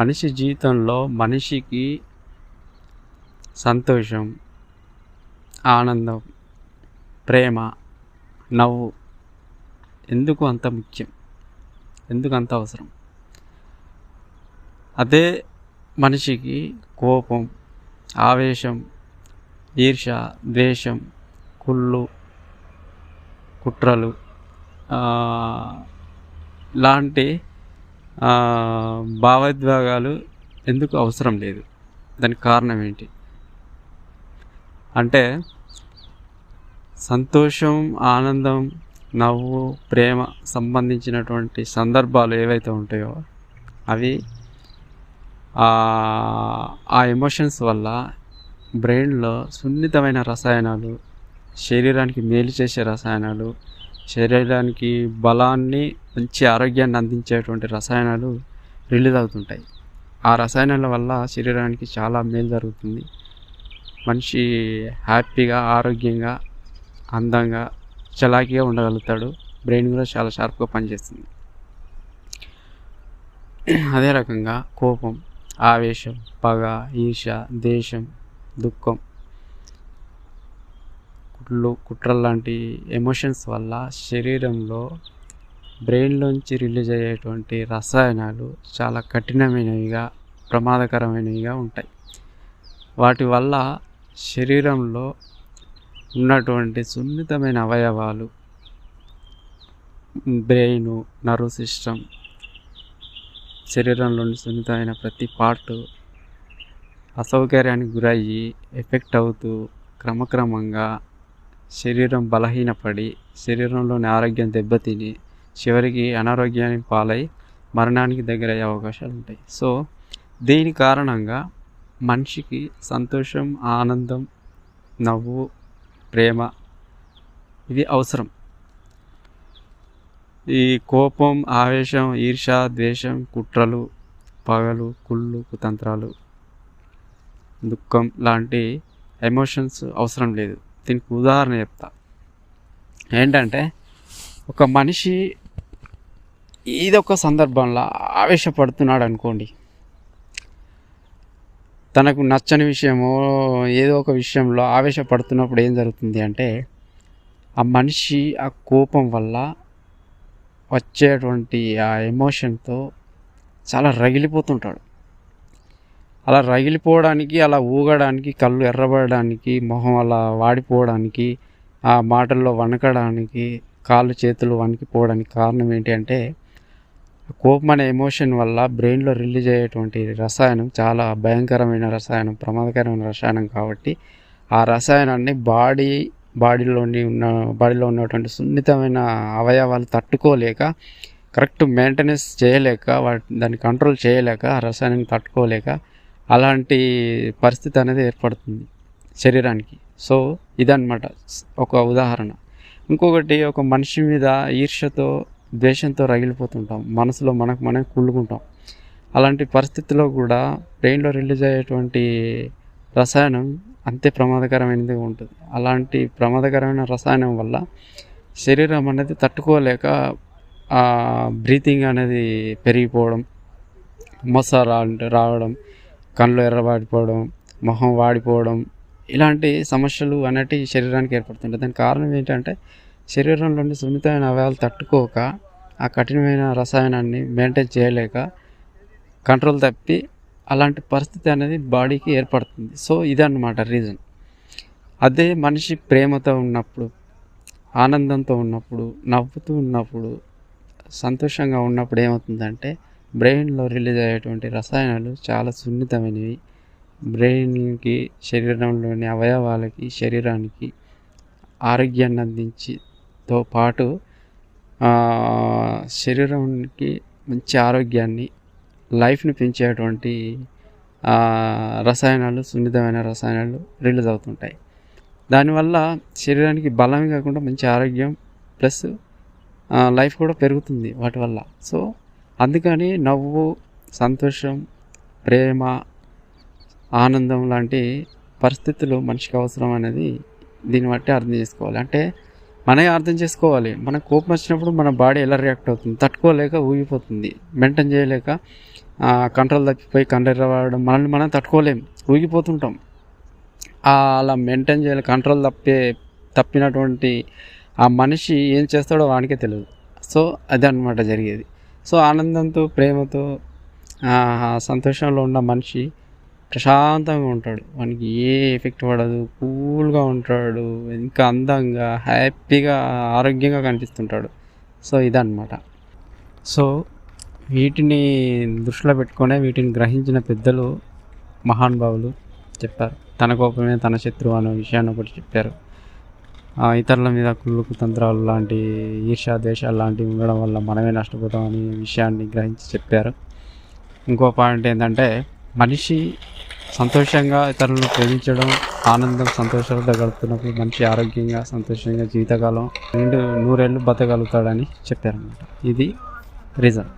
మనిషి జీవితంలో మనిషికి సంతోషం ఆనందం ప్రేమ నవ్వు ఎందుకు అంత ముఖ్యం? ఎందుకు అంత అవసరం? అదే మనిషికి కోపం ఆవేశం ఈర్ష ద్వేషం కుళ్ళు కుట్రలు లాంటి భావోద్వేగాలు ఎందుకు అవసరం లేదు? దానికి కారణం ఏంటి? అంటే సంతోషం ఆనందం నవ్వు ప్రేమ సంబంధించినటువంటి సందర్భాలు ఏవైతే ఉంటాయో అవి ఆ ఆ ఎమోషన్స్ వల్ల బ్రెయిన్లో సున్నితమైన రసాయనాలు శరీరానికి మేలు చేసే రసాయనాలు శరీరానికి బలాన్ని మంచి ఆరోగ్యాన్ని అందించేటువంటి రసాయనాలు రిలీజ్ అవుతుంటాయి. ఆ రసాయనాల వల్ల శరీరానికి చాలా మేలు జరుగుతుంది. మనిషి హ్యాపీగా ఆరోగ్యంగా అందంగా చలాకీగా ఉండగలుగుతాడు. బ్రెయిన్ కూడా చాలా షార్ప్గా పనిచేస్తుంది. అదే రకంగా కోపం ఆవేశం పగ ఈర్ష దేశం దుఃఖం కుట్లు కుట్రలు లాంటి ఎమోషన్స్ వల్ల శరీరంలో బ్రెయిన్లోంచి రిలీజ్ అయ్యేటువంటి రసాయనాలు చాలా కఠినమైనవిగా ప్రమాదకరమైనవిగా ఉంటాయి. వాటి వల్ల శరీరంలో ఉన్నటువంటి సున్నితమైన అవయవాలు బ్రెయిన్ నర్వ్ సిస్టమ్ శరీరంలోని సున్నితమైన ప్రతి పార్ట్ అసౌకర్యానికి గురయ్యి ఎఫెక్ట్ అవుతూ క్రమక్రమంగా శరీరం బలహీనపడి శరీరంలోని ఆరోగ్యం దెబ్బతిని చివరికి అనారోగ్యానికి పాలై మరణానికి దగ్గరయ్యే అవకాశాలు ఉంటాయి. సో దీని కారణంగా మనిషికి సంతోషం ఆనందం నవ్వు ప్రేమ ఇవి అవసరం. ఈ కోపం ఆవేశం ఈర్ష ద్వేషం కుట్రలు పగలు కుళ్ళు కుతంత్రాలు దుఃఖం లాంటి ఎమోషన్స్ అవసరం లేదు. దీనికి ఉదాహరణ చెప్తా. ఏంటంటే ఒక మనిషి ఏదొక ఒక సందర్భంలో ఆవేశపడుతున్నాడు అనుకోండి తనకు నచ్చని విషయమో ఏదో ఒక విషయంలో ఆవేశపడుతున్నప్పుడు ఏం జరుగుతుంది అంటే ఆ మనిషి ఆ కోపం వల్ల వచ్చేటువంటి ఆ ఎమోషన్తో చాలా రగిలిపోతుంటాడు. అలా రగిలిపోవడానికి అలా ఊగడానికి కళ్ళు ఎర్రబడడానికి మొహం అలా వాడిపోవడానికి ఆ మాటల్లో వణకడానికి కాళ్ళు చేతులు వణికిపోవడానికి కారణం ఏంటి అంటే కోపం అనే ఎమోషన్ వల్ల బ్రెయిన్లో రిలీజ్ అయ్యేటువంటి రసాయనం చాలా భయంకరమైన రసాయనం ప్రమాదకరమైన రసాయనం కాబట్టి ఆ రసాయనాన్ని బాడీ బాడీలోని ఉన్న బాడీలో ఉన్నటువంటి సున్నితమైన అవయవాలు తట్టుకోలేక కరెక్ట్ మెయింటెనెన్స్ చేయలేక వాటి దాన్ని కంట్రోల్ చేయలేక ఆ రసాయనాన్ని తట్టుకోలేక అలాంటి పరిస్థితి అనేది ఏర్పడుతుంది శరీరానికి. సో ఇదన్నమాట. ఒక ఉదాహరణ. ఇంకొకటి ఒక మనిషి మీద ఈర్ష్యతో ద్వేషంతో రగిలిపోతుంటాం. మనసులో మనకు మనం కుళ్ళుకుంటాం. అలాంటి పరిస్థితిలో కూడా బ్రెయిన్లో రిలీజ్ అయ్యేటువంటి రసాయనం అంతే ప్రమాదకరమైనది ఉంటుంది. అలాంటి ప్రమాదకరమైన రసాయనం వల్ల శరీరం అనేది తట్టుకోలేక బ్రీతింగ్ అనేది పెరిగిపోవడం మొస రావడం కళ్ళు ఎర్రబాడిపోవడం మొహం వాడిపోవడం ఇలాంటి సమస్యలు అనేటివి శరీరానికి ఏర్పడుతుంటాయి. దానికి కారణం ఏంటంటే శరీరంలోని సున్నితమైన అవయవాలు తట్టుకోక ఆ కఠినమైన రసాయనాన్ని మెయింటైన్ చేయలేక కంట్రోల్ తప్పి అలాంటి పరిస్థితి అనేది బాడీకి ఏర్పడుతుంది. సో ఇదన్నమాట రీజన్ అదే మనిషి ప్రేమతో ఉన్నప్పుడు ఆనందంతో ఉన్నప్పుడు నవ్వుతూ ఉన్నప్పుడు సంతోషంగా ఉన్నప్పుడు ఏమవుతుందంటే బ్రెయిన్లో రిలీజ్ అయ్యేటువంటి రసాయనాలు చాలా సున్నితమైనవి. బ్రెయిన్కి శరీరంలోని అవయవాలకి శరీరానికి ఆరోగ్యాన్ని అందించి తో పాటు శరీరానికి మంచి ఆరోగ్యాన్ని లైఫ్ని పెంచేటువంటి రసాయనాలు సున్నితమైన రసాయనాలు రిలీజ్ అవుతుంటాయి. దానివల్ల శరీరానికి బలమే కాకుండా మంచి ఆరోగ్యం ప్లస్ లైఫ్ కూడా పెరుగుతుంది వాటి వల్ల. సో అందుకని నవ్వు సంతోషం ప్రేమ ఆనందం లాంటి పరిస్థితులు మనిషికి అవసరం అనేది దీన్ని బట్టి అర్థం చేసుకోవాలి. అంటే మనమే అర్థం చేసుకోవాలి. మన కోపం వచ్చినప్పుడు మన బాడీ ఎలా రియాక్ట్ అవుతుంది? తట్టుకోలేక ఊగిపోతుంది. మెయింటైన్ చేయలేక కంట్రోల్ తప్పిపోయి కండెర్ర వాడడం మనల్ని మనం తట్టుకోలేం. ఊగిపోతుంటాం. ఆ అలా మెయింటైన్ చేయాలి కంట్రోల్ తప్పే తప్పినటువంటి ఆ మనిషి ఏం చేస్తాడో వానికే తెలియదు సో అదే అనమాట జరిగేది. సో ఆనందంతో ప్రేమతో సంతోషంలో ఉన్న మనిషి ప్రశాంతంగా ఉంటాడు. వానికి ఏ ఎఫెక్ట్ పడదు. కూల్గా ఉంటాడు. ఇంకా అందంగా హ్యాపీగా ఆరోగ్యంగా కనిపిస్తుంటాడు. సో ఇదన్నమాట. సో వీటిని దృష్టిలో పెట్టుకునే వీటిని గ్రహించిన పెద్దలు మహానుభావులు చెప్పారు. తన కోపమే తన శత్రువు అనే విషయాన్ని ఒకటి చెప్పారు. ఇతరుల మీద కుళ్ళుకు తంత్రాలు లాంటి ఈర్ష్యా ద్వేషాలు లాంటివి ఉండడం వల్ల మనమే నష్టపోతామని విషయాన్ని గ్రహించి చెప్పారు. ఇంకో పాయింట్ ఏంటంటే మనిషి సంతోషంగా ఇతరులను ప్రేమించడం ఆనందం సంతోషాలతో గడుపుతున్నప్పుడు మంచి ఆరోగ్యంగా సంతోషంగా జీవితకాలం రెండు నూరేళ్ళు బతకగలుగుతాడని చెప్పారనమాట ఇది రీజన్.